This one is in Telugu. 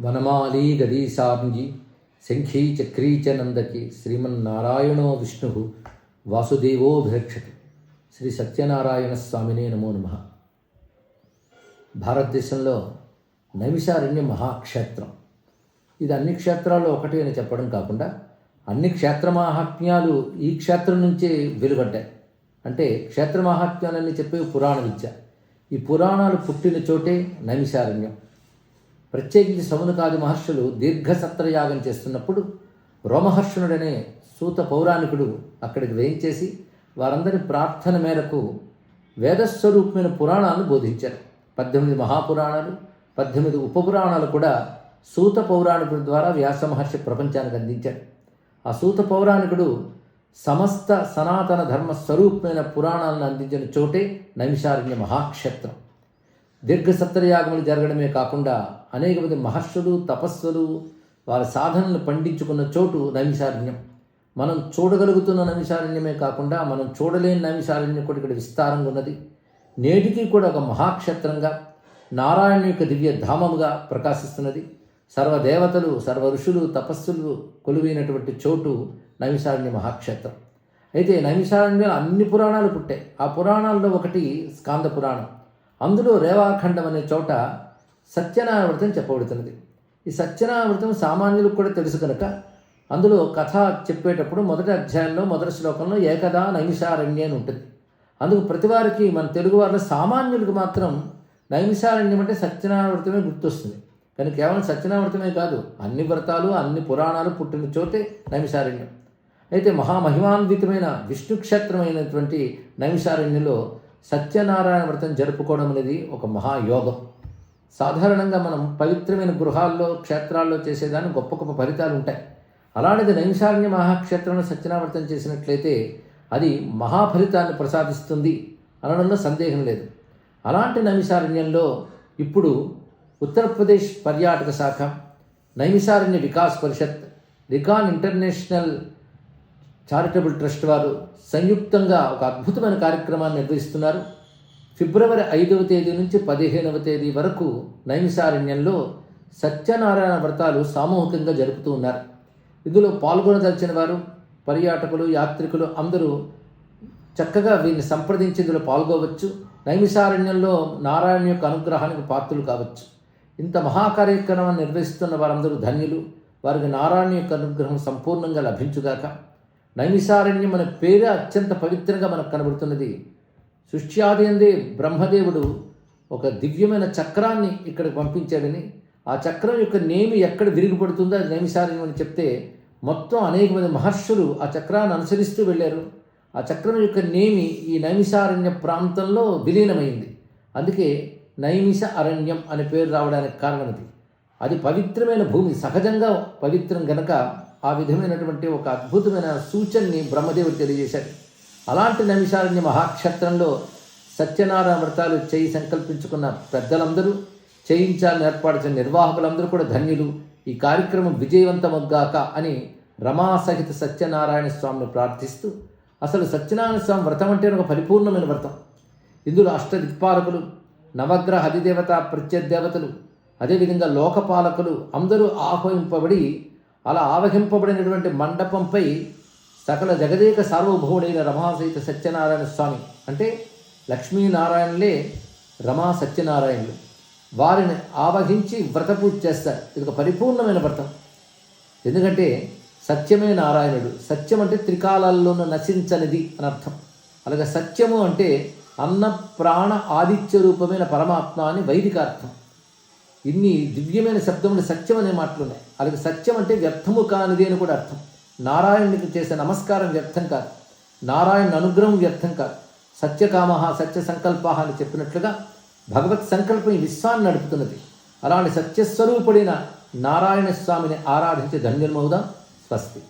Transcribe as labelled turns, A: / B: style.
A: వనమాలి గదీశాంగి శంఖీ చక్రీ చ నందకి శ్రీమన్నారాయణో విష్ణు వాసుదేవో భిరక్షతి శ్రీ సత్యనారాయణ స్వామినే నమో నమ భారతదేశంలో నైమిషారణ్య మహాక్షేత్రం. ఇది అన్ని క్షేత్రాల్లో ఒకటి అని చెప్పడం కాకుండా అన్ని క్షేత్ర మహాత్మ్యాలు ఈ క్షేత్రం నుంచే వెలువడ్డాయి. అంటే క్షేత్ర మహాత్మ్యాలని చెప్పే పురాణ విద్య ఈ పురాణాలు పుట్టిన చోటే నైమిషారణ్యం. ప్రత్యేకించి సమునకాది మహర్షులు దీర్ఘ సత్రయాగం చేస్తున్నప్పుడు రోమహర్షునుడనే సూత పౌరాణికుడు అక్కడికి వేయించేసి వారందరి ప్రార్థన మేరకు వేదస్వరూపమైన పురాణాలను బోధించారు. పద్దెనిమిది మహాపురాణాలు పద్దెనిమిది ఉపపురాణాలు కూడా సూత పౌరాణికుడి ద్వారా వ్యాస మహర్షి ప్రపంచానికి అందించాడు ఆ సూత పౌరాణికుడు సమస్త సనాతన ధర్మ స్వరూపమైన పురాణాలను అందించిన చోటే నైమిషారణ్య మహాక్షేత్రం. దీర్ఘ సత్రయాగములు జరగడమే కాకుండా అనేక మంది మహర్షులు తపస్సులు వారి సాధనలు పండించుకున్న చోటు నైమిషారణ్యం. మనం చూడగలుగుతున్న నైమిషారణ్యమే కాకుండా మనం చూడలేని నైమిషారణ్యం కూడా ఇక్కడ విస్తారంగా ఉన్నది. నేటికి కూడా ఒక మహాక్షేత్రంగా నారాయణ యొక్క దివ్య ధామముగా ప్రకాశిస్తున్నది. సర్వదేవతలు సర్వ ఋషులు తపస్సులు కొలువైనటువంటి చోటు నైమిషారణ్య మహాక్షేత్రం. అయితే నైమిషారణ్యంలో అన్ని పురాణాలు పుట్టాయి. ఆ పురాణాల్లో ఒకటి స్కాంద పురాణం. అందులో రేవాఖండం అనే చోట సత్యనారాయణ చెప్పబడుతున్నది. ఈ సత్యనారాయణ సామాన్యులకు కూడా తెలుసు కనుక అందులో కథ చెప్పేటప్పుడు మొదటి అధ్యాయంలో మొదటి శ్లోకంలో ఏకదా నైమిషారణ్య అని ఉంటుంది. అందుకు ప్రతివారికి మన తెలుగు వారిలో సామాన్యులకు మాత్రం నైమిషారణ్యం అంటే సత్యనారాయణ వ్రతమే గుర్తొస్తుంది. కానీ కేవలం సత్యనారాయణ వ్రతమే కాదు అన్ని వ్రతాలు అన్ని పురాణాలు పుట్టిన చోటే నైమిషారణ్యం. అయితే మహామహిమాన్వితమైన విష్ణుక్షేత్రమైనటువంటి నైమిషారణ్యంలో సత్యనారాయణ వ్రతం జరుపుకోవడం అనేది ఒక మహాయోగం. సాధారణంగా మనం పవిత్రమైన గృహాల్లో క్షేత్రాల్లో చేసేదాన్ని గొప్ప గొప్ప ఫలితాలు ఉంటాయి. అలాంటిది నైమిషారణ్య మహాక్షేత్రంలో సత్యనావర్తం చేసినట్లయితే అది మహాఫలితాన్ని ప్రసాదిస్తుంది అనడంలో సందేహం లేదు. అలాంటి నైమిషారణ్యంలో ఇప్పుడు ఉత్తరప్రదేశ్ పర్యాటక శాఖ నైమిషారణ్య వికాస్ పరిషత్ రికాన్ ఇంటర్నేషనల్ చారిటబుల్ ట్రస్ట్ వారు సంయుక్తంగా ఒక అద్భుతమైన కార్యక్రమాన్ని నిర్వహిస్తున్నారు. ఫిబ్రవరి ఐదవ తేదీ నుంచి పదిహేనవ తేదీ వరకు నైమిసారణ్యంలో సత్యనారాయణ వ్రతాలు సామూహికంగా జరుపుతూ ఉన్నారు. ఇందులో పాల్గొనదలిచిన వారు పర్యాటకులు యాత్రికులు అందరూ చక్కగా వీరిని సంప్రదించి ఇందులో పాల్గొవచ్చు. నైమిసారణ్యంలో నారాయణ యొక్క అనుగ్రహానికి పాత్రులు కావచ్చు. ఇంత మహాకార్యక్రమాన్ని నిర్వహిస్తున్న వారందరూ ధన్యులు. వారికి నారాయణ యొక్క అనుగ్రహం సంపూర్ణంగా లభించుగాక. నైమిషారణ్యం అనే పేరే అత్యంత పవిత్రంగా మనకు కనబడుతున్నది. సృష్ట్యాదేందే బ్రహ్మదేవుడు ఒక దివ్యమైన చక్రాన్ని ఇక్కడికి పంపించాడని ఆ చక్రం యొక్క నేమి ఎక్కడ విరిగిపడుతుందో అది నైమిషారణ్యం అని చెప్తే మొత్తం అనేక మంది మహర్షులు ఆ చక్రాన్ని అనుసరిస్తూ వెళ్ళారు. ఆ చక్రం యొక్క నేమి ఈ నైమిసారణ్య ప్రాంతంలో విలీనమైంది. అందుకే నైమిష అరణ్యం అనే పేరు రావడానికి కారణం అది. అది పవిత్రమైన భూమి సహజంగా పవిత్రం గనక ఆ విధమైనటువంటి ఒక అద్భుతమైన సూచనని బ్రహ్మదేవుడు తెలియజేశాడు. అలాంటి నిమిషాలని మహాక్షేత్రంలో సత్యనారాయణ వ్రతాలు చేయి సంకల్పించుకున్న పెద్దలందరూ చేయించాలని ఏర్పాటు చేసిన నిర్వాహకులందరూ కూడా ధన్యులు. ఈ కార్యక్రమం విజయవంతమగ్గాక అని రమాసహిత సత్యనారాయణ స్వామిని ప్రార్థిస్తూ అసలు సత్యనారాయణ స్వామి వ్రతం అంటే ఒక పరిపూర్ణమైన వ్రతం. ఇందులో అష్టదిక్పాలకులు నవగ్రహ అధిదేవత ప్రత్యదేవతలు అదేవిధంగా లోకపాలకులు అందరూ ఆహ్వానింపబడి అలా ఆవహింపబడినటువంటి మండపంపై సకల జగదేక సార్వభౌముడైన రమాసహిత సత్యనారాయణ స్వామి అంటే లక్ష్మీనారాయణలే రమా సత్యనారాయణులు. వారిని ఆవహించి వ్రత పూజ చేస్తారు. ఇది ఒక పరిపూర్ణమైన వ్రతం. ఎందుకంటే సత్యమే నారాయణుడు. సత్యం అంటే త్రికాలాల్లోనూ నశించనిది అని అర్థం. అలాగే సత్యము అంటే అన్న ప్రాణ ఆదిత్య రూపమైన పరమాత్మ అని వైదిక అర్థం. ఇన్ని దివ్యమైన శబ్దములు సత్యం అనే మాటలు ఉన్నాయి అలాగే సత్యం అంటే వ్యర్థము కానిది అని కూడా అర్థం. నారాయణునికి చేసే నమస్కారం వ్యర్థం కాదు. నారాయణ అనుగ్రహం వ్యర్థం కాదు. సత్యకామ సత్య సంకల్ప అని చెప్పినట్లుగా భగవత్ సంకల్పం ఈ విశ్వాన్ని నడుపుతున్నది. అలాంటి సత్యస్వరూపుడైన నారాయణ స్వామిని ఆరాధించే ధన్యమవుదాం స్వస్తి.